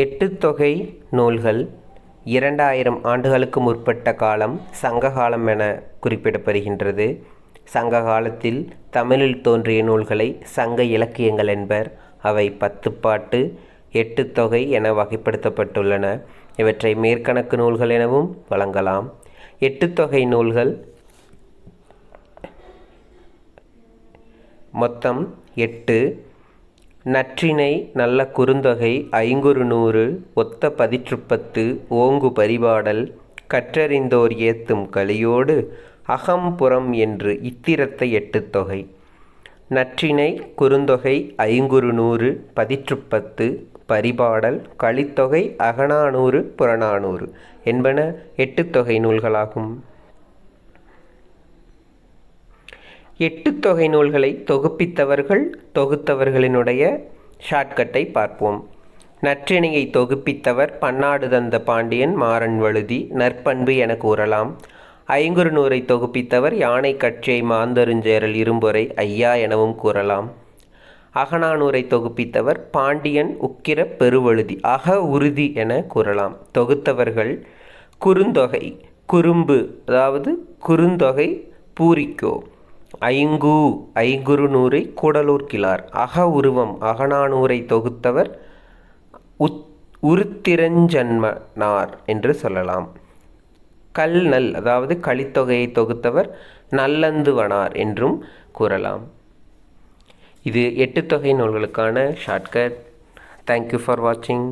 எட்டுத்தொகை நூல்கள் இரண்டாயிரம் ஆண்டுகளுக்கு முற்பட்ட காலம் சங்ககாலம் என குறிப்பிடப்படுகின்றது. சங்க காலத்தில் தமிழில் தோன்றிய நூல்களை சங்க இலக்கியங்கள் என்பர். அவை பத்துப்பாட்டு எட்டுத்தொகை என வகைப்படுத்தப்பட்டுள்ளன. இவற்றை மேற்கணக்கு நூல்கள் எனவும் வழங்கலாம். எட்டுத்தொகை நூல்கள் மொத்தம் எட்டு நற்றினை நல்ல குறுந்தொகை ஐங்குறு நூறு ஒத்த பதிற்றுப்பத்து ஓங்கு பரிபாடல் கற்றறிந்தோர் ஏத்தும் கலியோடு அகம் புறம் என்று இத்திரத்தை எட்டு தொகை. நற்றிணை குறுந்தொகை ஐங்குறு நூறு பதிற்றுப்பத்து பரிபாடல் கலித்தொகை அகநானூறு புறநானூறு என்பன எட்டு தொகை நூல்களாகும். எட்டு தொகை நூல்களை தொகுப்பித்தவர்கள் தொகுத்தவர்களினுடைய ஷார்ட்கட்டை பார்ப்போம். நற்றிணையை தொகுப்பித்தவர் பன்னாடு தந்த பாண்டியன் மாறன் வழுதி நற்பண்பு என கூறலாம். ஐங்குறு நூரை தொகுப்பித்தவர் யானை கட்சியை மாந்தருஞ்சேரல் இரும்பொறை ஐயா எனவும் கூறலாம். அகனானூரை தொகுப்பித்தவர் பாண்டியன் உக்கிர பெருவழுதி அக உறுதி என கூறலாம். தொகுத்தவர்கள் குறுந்தொகை குறும்பு அதாவது குறுந்தொகை பூரிக்கோ. ஐங்கு ஐங்குருநூரை கூடலூர் கிளார். அக உருவம் அகநானூரை தொகுத்தவர் உத் உருத்திரஞ்சன்மனார் என்று சொல்லலாம். கல் நல் அதாவது கலித்தொகையை தொகுத்தவர் நல்லந்துவனார் என்றும் கூறலாம். இது எட்டு தொகை நூல்களுக்கான ஷார்ட்கட். தேங்க்யூ ஃபார் வாட்சிங்